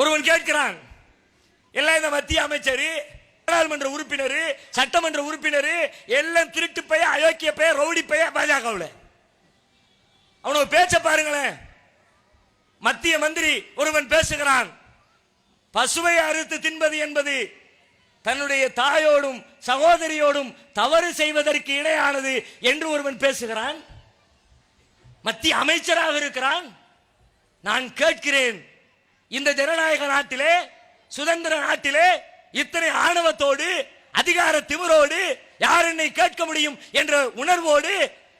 ஒருவன் கேட்கிறான் எல்லாம் இந்த மத்திய அமைச்சர் நாடாளுமன்ற உறுப்பினர் சட்டமன்ற உறுப்பினர் எல்லாம் திருட்டு பைய அயோக்கிய பைய ரவுடி பைய பாஜகவில். அவனோட பேச்ச பாருங்களேன். மத்திய மந்திரி ஒருவன் பேசுகிறான் பசுவை அறுத்து தின்பது என்பது தன்னுடைய தாயோடும் சகோதரியோடும் தவறு செய்வதற்கு இணையானது என்று ஒருவன் பேசுகிறான். மத்திய அமைச்சராக இருக்கிறான். நான் கேட்கிறேன் இந்த ஜனநாயக நாட்டிலே சுதந்திர நாட்டிலே இத்தனை ஆணவத்தோடு அதிகார திமிரோடு யார் என்னை கேட்க முடியும் என்ற உணர்வோடு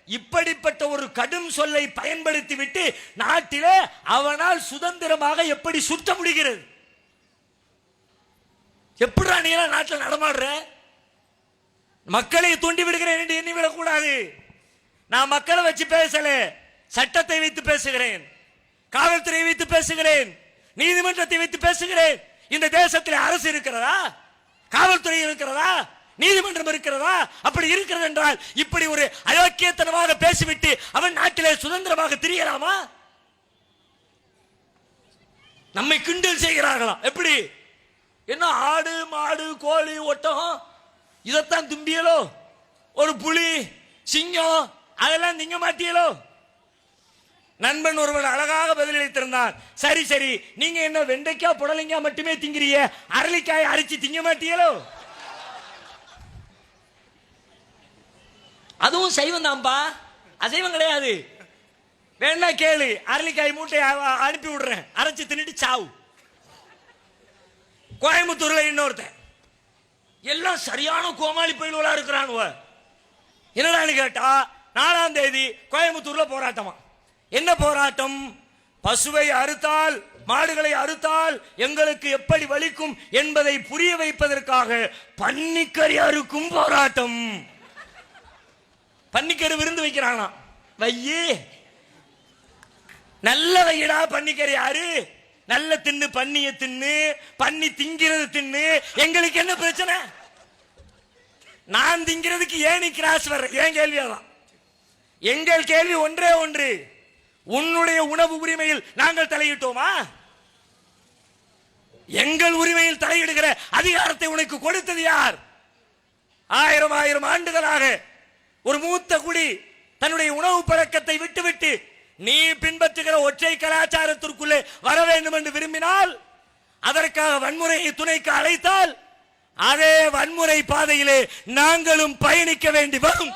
இப்படிப்பட்ட ஒரு கடும் சொல்லை பயன்படுத்தி விட்டு நாட்டிலே அவனால் சுதந்திரமாக எப்படி சுற்ற முடிகிறது? எப்படிடா நீ நாட்டில் நடமாடுற? மக்களை தூண்டி விடுகிறேன் என்று எண்ணிவிடக் கூடாது நான் மக்களை வச்சு பேசல சட்டத்தை வைத்து பேசுகிறேன் காவல்துறையை வைத்து பேசுகிறேன். நீதிமன்றத்தை வைத்து பேசுகிறேன். இந்த தேசத்தில் அரசு இருக்கிறதா? காவல்துறை இருக்கிறதா? நீதிமன்றம் இருக்கிறதா? அப்படி இருக்கிறது என்றால் இப்படி ஒரு அயோக்கியத்தனமாக பேசிவிட்டு அவன் நாட்டிலே சுதந்திரமாக திரியலாமா? நம்மை கிண்டல் செய்கிறார்களாம் எப்படி? என்ன ஆடு மாடு கோழி ஒட்டகம்? இதைத்தான் தும்பியலோ? ஒரு புலி சிங்கம் அதெல்லாம் திங்க மாட்டியலோ நண்பன் ஒருவன் அழகா சொன்னார். சரி சரி. நீங்க என்ன வெண்டைக்காய் புடலைக்காய் மட்டுமே திங்கிறீங்க? அரளிக்காய் அரைச்சி திங்க மாட்டீங்களோ? அதுவும் சைவம் தான்ப்பா அசைவம் கிடையாது. வேணா கேளு. அரளிக்காய் மூட்டை அனுப்பி விடுறேன். அரைச்சு தின்னுட்டு சாவு. கோயம்புத்தூர்ல இன்னொருத்தன். எல்லாம் சரியான கோமாளி பயில்களா இருக்கிறானுவ என்னடான்னு கேட்டா நாலாம் தேதி கோயம்புத்தூர்ல போராட்டமா. என்ன போராட்டம்? பசுவை அறுத்தால் மாடுகளை அறுத்தால் எங்களுக்கு எப்படி வலிக்கும் என்பதை புரிய வைப்பதற்காக பன்னிக்கறி அறுக்கும் போராட்டம். பன்னிக்கறி விருந்து வைக்கிறாங்களாம். வையே நல்ல வையடா பன்னிக்கறி யாரு நல்ல தின்னு பன்னிய தின்னு பன்னி திங்கிறது தின்னு. எங்களுக்கு என்ன பிரச்சனை? நான் திங்கிறதுக்கு ஏன் கிராஸ் வர்ற? ஏன் கேள்வி அதான் எங்கள் கேள்வி ஒன்றே ஒன்று. உன்னுடைய உணவு உரிமையில் நாங்கள் தலையிட்டோமா? எங்கள் உரிமையில் தலையிடுகிற அதிகாரத்தை உனக்கு கொடுத்தது யார்? ஆயிரம் ஆயிரம் ஆண்டுகளாக ஒரு மூத்த குடி தன்னுடைய உணவு பழக்கத்தை விட்டுவிட்டு நீ பின்பற்றுகிற ஒற்றை கலாச்சாரத்திற்குள்ளே வர வேண்டும் என்று விரும்பினால் அதற்காக வன்முறையை துணைக்கு அழைத்தால் அதே வன்முறை பாதையிலே நாங்களும் பயணிக்க வேண்டி வரும்.